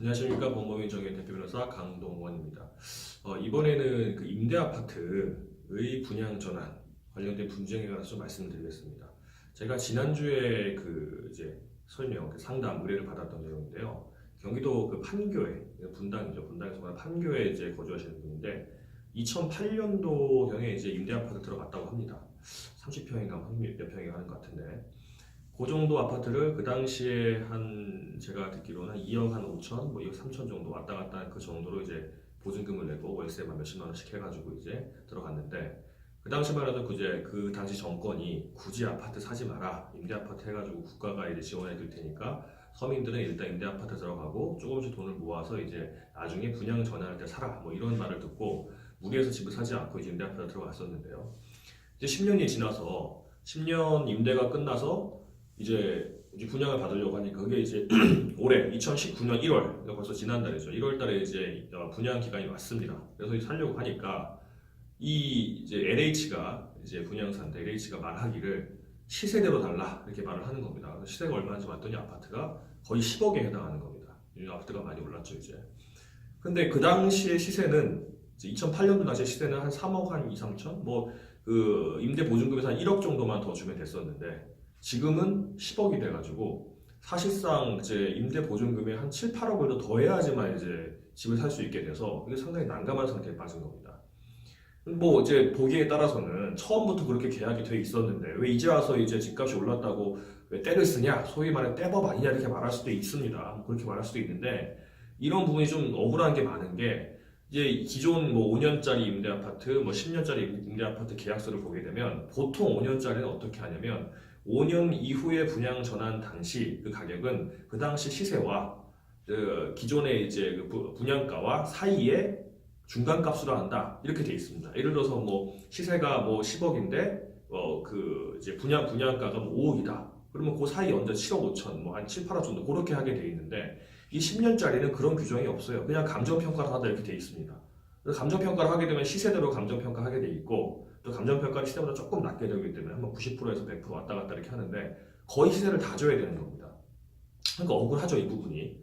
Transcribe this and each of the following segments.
안녕하십니까 법무인 정의 대표 변호사 강동원입니다. 어, 이번에는 그 임대 아파트의 분양 전환 관련된 분쟁에 관해서 좀 말씀드리겠습니다. 제가 지난주에 그 이제 설명, 그 상담 의뢰를 받았던 내용인데요. 경기도 그 판교에 분당이죠. 분당에서 판교에 이제 거주하시는 분인데 2008년도경에 이제 임대 아파트 들어갔다고 합니다. 30평인가 몇 평이 하는 것 같은데 그 정도 아파트를 그 당시에 한 제가 듣기로는 한 2억 한 5천, 뭐 2억 3천 정도 왔다 갔다 한그 정도로 이제 보증금을 내고 월세만 몇십만 원씩 해가지고 이제 들어갔는데 그 당시만 해도 그제 그 당시 정권이 굳이 아파트 사지 마라 임대 아파트 해가지고 국가가 이제 지원해 줄 테니까 서민들은 일단 임대 아파트 들어가고 조금씩 돈을 모아서 이제 나중에 분양 전환할 때 사라 뭐 이런 말을 듣고 무리해서 집을 사지 않고 이제 임대 아파트 들어갔었는데요. 이제 10년이 지나서 10년 임대가 끝나서 이제 이제 분양을 받으려고 하니까 그게 이제 올해 2019년 1월 그러니까 벌써 지난달이죠. 1월달에 이제 어, 분양 기간이 왔습니다. 그래서 이제 살려고 하니까 이 이제 LH가 이제 분양사인데 LH가 말하기를 시세대로 달라 이렇게 말을 하는 겁니다. 시세가 얼마인지 봤더니 아파트가 거의 10억에 해당하는 겁니다. 이 아파트가 많이 올랐죠 이제. 근데 그 당시의 시세는 2008년도 당시의 시세는 한 3억 한 2, 3천 뭐 그 임대 보증금에서 한 1억 정도만 더 주면 됐었는데 지금은 10억이 돼가지고 사실상 이제 임대 보증금에 한 7, 8억을 더 더해야지만 이제 집을 살 수 있게 돼서 이게 상당히 난감한 상태에 빠진 겁니다. 뭐 이제 보기에 따라서는 처음부터 그렇게 계약이 돼 있었는데 왜 이제 와서 이제 집값이 올랐다고 왜 때를 쓰냐 소위 말해 때법 아니냐 이렇게 말할 수도 있습니다. 그렇게 말할 수도 있는데 이런 부분이 좀 억울한 게 많은 게 이제 기존 뭐 5년짜리 임대 아파트, 뭐 10년짜리 임대 아파트 계약서를 보게 되면 보통 5년짜리는 어떻게 하냐면 5년 이후에 분양 전환 당시 그 가격은 그 당시 시세와 그 기존의 이제 그 부- 분양가와 사이에 중간값으로 한다 이렇게 돼 있습니다. 예를 들어서 뭐 시세가 뭐 10억인데 어 그 이제 분양 분양가가 뭐 5억이다. 그러면 그 사이 언제 7억 5천 뭐 한 7, 8억 정도 그렇게 하게 돼 있는데 이 10년짜리는 그런 규정이 없어요. 그냥 감정 평가를 하다 이렇게 돼 있습니다. 그래서 감정 평가를 하게 되면 시세대로 감정 평가하게 돼 있고 또 감정 평가는 시세보다 조금 낮게 되기 때문에 한번 90%에서 100% 왔다 갔다 이렇게 하는데 거의 시세를 다 줘야 되는 겁니다. 그러니까 억울하죠 이 부분이.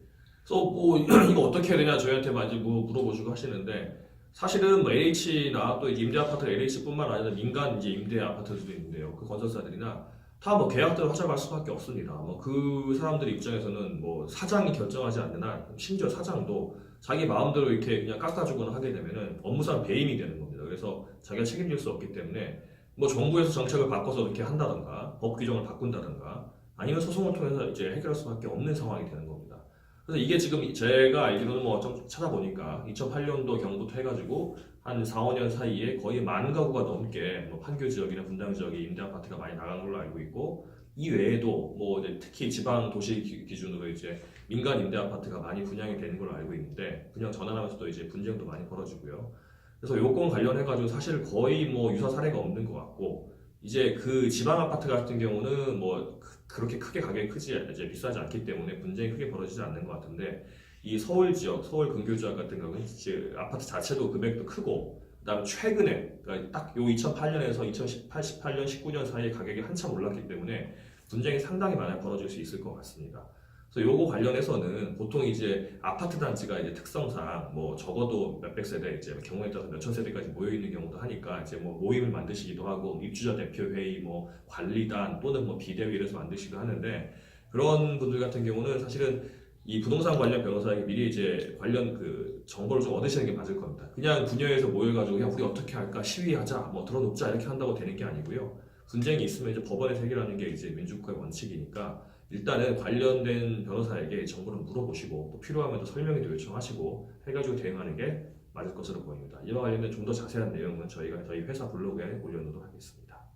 그래서 뭐 이거 어떻게 해야 되냐 저희한테 많이 뭐 물어보시고 하시는데 사실은 뭐 LH나 또 임대 아파트 LH뿐만 아니라 민간 이제 임대 아파트들도 있는데요. 그 건설사들이나 다 뭐 계약대로 하자갈 수밖에 없습니다. 뭐 그 사람들 입장에서는 뭐 사장이 결정하지 않는 한 심지어 사장도 자기 마음대로 이렇게 그냥 깎아주거나 하게 되면은 업무상 배임이 되는 겁니다. 그래서 자기가 책임질 수 없기 때문에 뭐 정부에서 정책을 바꿔서 이렇게 한다던가 법 규정을 바꾼다던가 아니면 소송을 통해서 이제 해결할 수밖에 없는 상황이 되는 겁니다. 그래서 이게 지금 제가 알기로는 뭐좀 찾아보니까 2008년도 경부터 해가지고 한 4, 5년 사이에 거의 만 가구가 넘게 뭐 판교 지역이나 분당 지역에 임대 아파트가 많이 나간 걸로 알고 있고 이 외에도 뭐 특히 지방 도시 기- 기준으로 이제 민간 임대 아파트가 많이 분양이 되는 걸로 알고 있는데 분양 전환하면서도 이제 분쟁도 많이 벌어지고요. 그래서 요건 관련해 가지고 사실 거의 뭐 유사 사례가 없는 것 같고 이제 그 지방 아파트 같은 경우는 뭐 그- 그렇게 크게 가격이 크지 이제 비싸지 않기 때문에 분쟁이 크게 벌어지지 않는 것 같은데 이 서울 지역, 서울 근교 지역 같은 경우는 이제 아파트 자체도 금액도 크고 그다음에 최근에 그러니까 딱요 2008년에서 2018, 19년 사이에 가격이 한참 올랐기 때문에 분쟁이 상당히 많이 벌어질 수 있을 것 같습니다. 그래서 요거 관련해서는 보통 이제 아파트 단지가 이제 특성상 뭐 적어도 몇백 세대 이제 경우에 따라서 몇천 세대까지 모여 있는 경우도 하니까 이제 뭐 모임을 만드시기도 하고 입주자 대표 회의 뭐 관리단 또는 뭐 비대위 이래서 만드시기도 하는데 그런 분들 같은 경우는 사실은 이 부동산 관련 변호사에게 미리 이제 관련 그 정보를 좀 얻으시는 게 맞을 겁니다. 그냥 분야에서 모여가지고 그냥 우리 어떻게 할까 시위하자 뭐 들어놓자 이렇게 한다고 되는 게 아니고요. 분쟁이 있으면 이제 법원에서 해결하는 게 이제 민주국가의 원칙이니까 일단은 관련된 변호사에게 정보를 물어보시고 또 필요하면 또 설명도 요청하시고 해가지고 대응하는 게 맞을 것으로 보입니다. 이와 관련된 좀 더 자세한 내용은 저희가 저희 회사 블로그에 올려놓도록 하겠습니다.